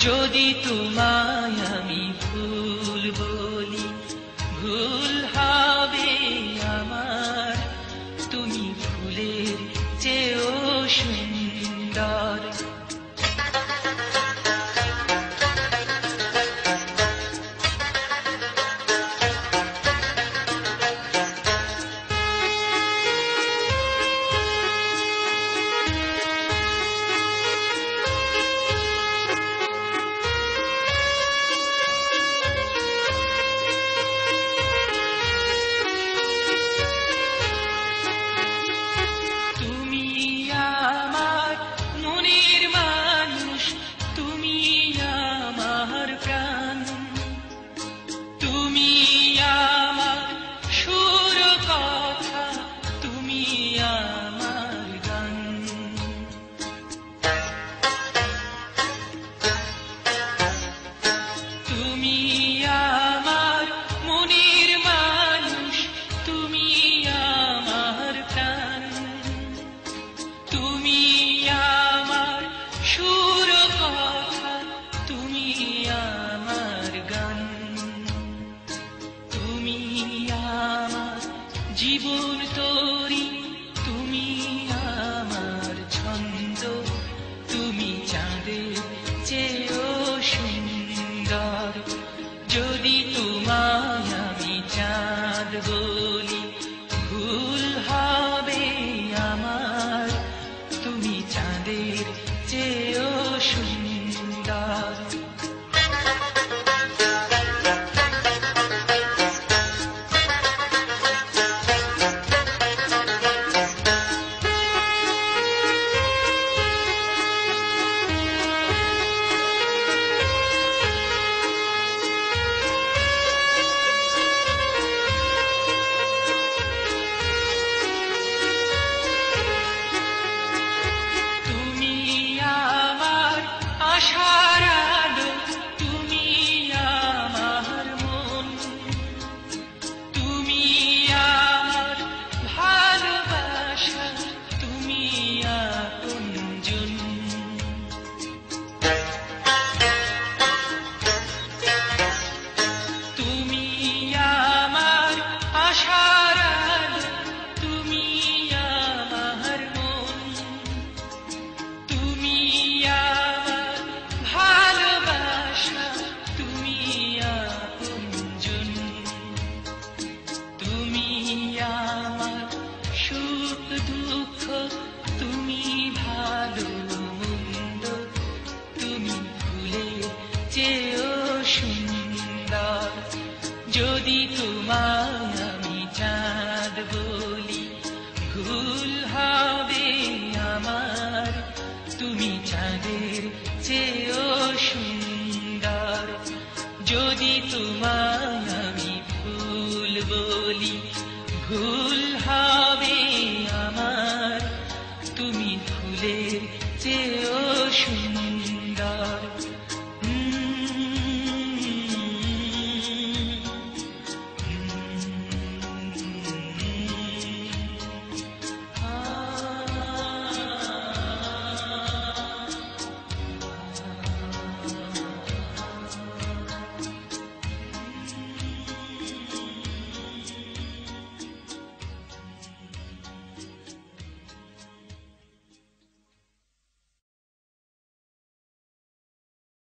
যদি তোমায় আমি ভুল বলি ভুল হবে আমার। তুমি ফুলের চেয়েও সুন্দর। জীবন তোরি, তুমি আমার ছন্দ, তুমি চাঁদে চেয়েও সুন্দর। যদি তোমায় আমি চাঁদ বলি, ভুল হবে আমার, তুমি চাঁদের চেয়েও সুন্দর। যদি তোমার